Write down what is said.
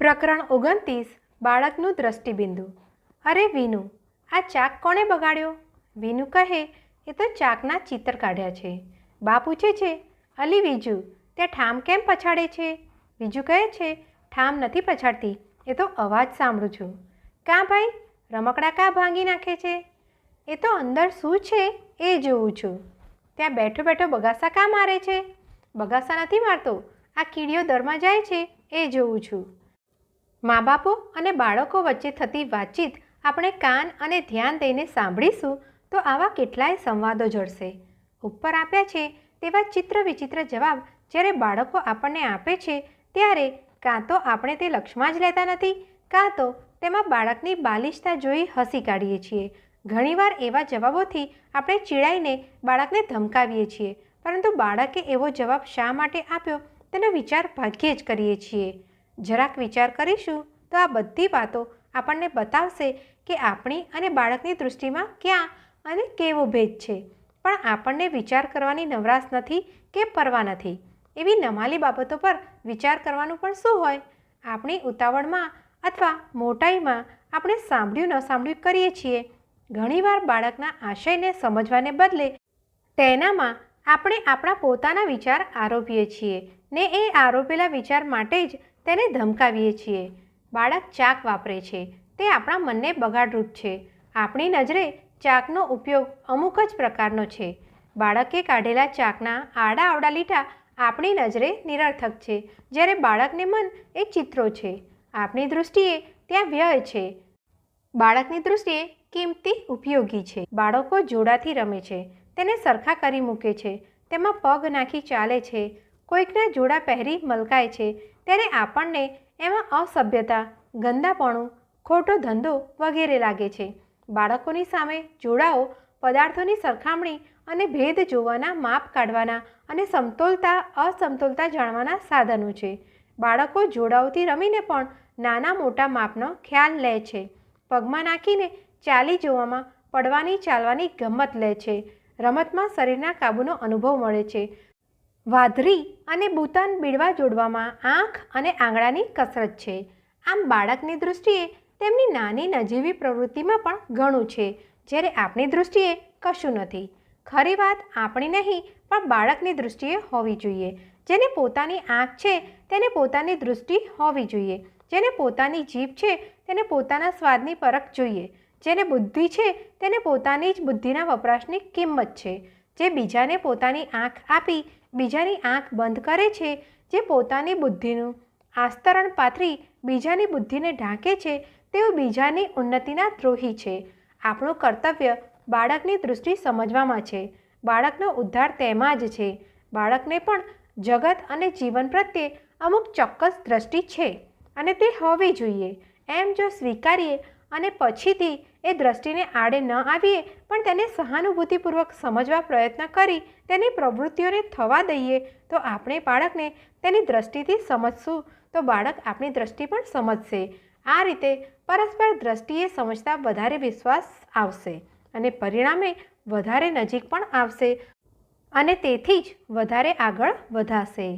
પ્રકરણ ઓગણત્રીસ, બાળકનું દ્રષ્ટિબિંદુ. અરે વિનુ, આ ચાક કોણે બગાડ્યો? વિનુ કહે, એ તો ચાકના ચિત્ર કાઢ્યા છે. બા પૂછે છે, અલી બીજુ તે ઠામ કેમ પછાડે છે? બીજું કહે છે, ઠામ નથી પછાડતી, એ તો અવાજ સાંભળું છું. કાં ભાઈ? રમકડા કાં ભાંગી નાખે છે? એ તો અંદર શું છે, એ જોઉં છું. ત્યાં બેઠો બેઠો બગાસા કાં મારે છે? બગાસા નથી મારતો, આ કીડીઓ દરમાં જાય છે, એ જોઉં છું. મા બાપો અને બાળકો વચ્ચે થતી વાતચીત આપણે કાન અને ધ્યાન દઈને સાંભળીશું, તો આવા કેટલાય સંવાદો જળશે ઉપર આપ્યા છે તેવા ચિત્ર વિચિત્ર જવાબ જ્યારે બાળકો આપણને આપે છે, ત્યારે કાં તો આપણે તે લક્ષમાં જ લેતા નથી, કાં તો તેમાં બાળકની બાલિશતા જોઈ હસી કાઢીએ છીએ. ઘણીવાર એવા જવાબોથી આપણે ચીડાઈને બાળકને ધમકાવીએ છીએ, પરંતુ બાળકે એવો જવાબ શા માટે આપ્યો, તેનો વિચાર ભાગ્યે જ કરીએ છીએ. જરાક વિચાર કરીશું તો આ બધી વાતો આપણને બતાવશે કે આપણી અને બાળકની દૃષ્ટિમાં ક્યાં અને કેવો ભેદ છે. પણ આપણને વિચાર કરવાની નવરાશ નથી કે પરવા નથી. એવી નમાલી બાબતો પર વિચાર કરવાનું પણ શું હોય? આપણી ઉતાવળમાં અથવા મોટાઈમાં આપણે સાંભળ્યું ન સાંભળ્યું કરીએ છીએ. ઘણીવાર બાળકના આશયને સમજવાને બદલે તેનામાં આપણે આપણા પોતાના વિચાર આરોપીએ છીએ. ને એ આરોપેલા વિચાર માટે જ તેને ધમકાવીએ છીએ. બાળક ચાક વાપરે છે. તે આપણા મનને બગાડરૂપ છે. આપણી નજરે ચાકનો ઉપયોગ અમુક જ પ્રકારનો છે. બાળકે કાઢેલા ચાકના આડા આવડા લીટા આપણી નજરે નિરર્થક છે. જ્યારે બાળકને મન એ ચિત્રો છે. આપણી દૃષ્ટિએ ત્યાં વ્યય છે. બાળકની દૃષ્ટિએ કિંમતી ઉપયોગી છે. બાળકો જોડાથી રમે છે. તેને સરખા કરી મૂકે છે. તેમાં પગ નાખી ચાલે છે. કોઈકના જોડા પહેરી મલકાય છે. ત્યારે આપણને એમાં અસભ્યતા, ગંદાપણું, ખોટો ધંધો વગેરે લાગે છે. બાળકોની સામે જોડાઓ, પદાર્થોની સરખામણી અને ભેદ જોવાના માપ કાઢવાના અને સમતોલતા, અસમતોલતા જાણવાના સાધનો છે. બાળકો જોડાઓથી રમીને પણ નાના મોટા માપનો ખ્યાલ લે છે. પગમાં નાખીને ચાલી જોવામાં પડવાની ચાલવાની ગમત લે છે. રમતમાં શરીરના કાબૂનો અનુભવ મળે છે. વાધરી અને બુતાન બીડવા જોડવામાં આંખ અને આંગળાની કસરત છે. આમ બાળકની દૃષ્ટિએ તેમની નાની નજીવી પ્રવૃત્તિમાં પણ ઘણું છે, જ્યારે આપણી દૃષ્ટિએ કશું નથી. ખરી વાત આપણી નહીં, પણ બાળકની દૃષ્ટિએ હોવી જોઈએ. જેને પોતાની આંખ છે, તેને પોતાની દૃષ્ટિ હોવી જોઈએ. જેને પોતાની જીભ છે, તેને પોતાના સ્વાદની પરખ જોઈએ. જેને બુદ્ધિ છે, તેને પોતાની જ બુદ્ધિના વપરાશની કિંમત છે. જે બીજાને પોતાની આંખ આપી, બીજાની આંખ બંધ કરે છે, જે પોતાની બુદ્ધિનું આસ્તરણ પાથરી, બીજાની બુદ્ધિને ઢાંકે છે, તેઓ બીજાની ઉન્નતિના દ્રોહી છે. આપણું કર્તવ્ય બાળકની દૃષ્ટિ સમજવામાં છે. બાળકનો ઉદ્ધાર તેમાં જ છે. બાળકને પણ જગત અને જીવન પ્રત્યે અમુક ચોક્કસ દ્રષ્ટિ છે અને તે હોવી જોઈએ. એમ જો સ્વીકારીએ અને પછીથી એ દ્રષ્ટિને આડે ન આવીએ, પણ તેને સહાનુભૂતિપૂર્વક સમજવા પ્રયત્ન કરી તેની પ્રવૃત્તિઓને થવા દઈએ. તો આપણે બાળકને તેની દ્રષ્ટિથી સમજશું. તો બાળક આપણી દ્રષ્ટિ પણ સમજશે. આ રીતે પરસ્પર દ્રષ્ટિએ સમજતા વધારે વિશ્વાસ આવશે અને પરિણામે વધારે નજીક પણ આવશે અને તેથી જ વધારે આગળ વધાશે.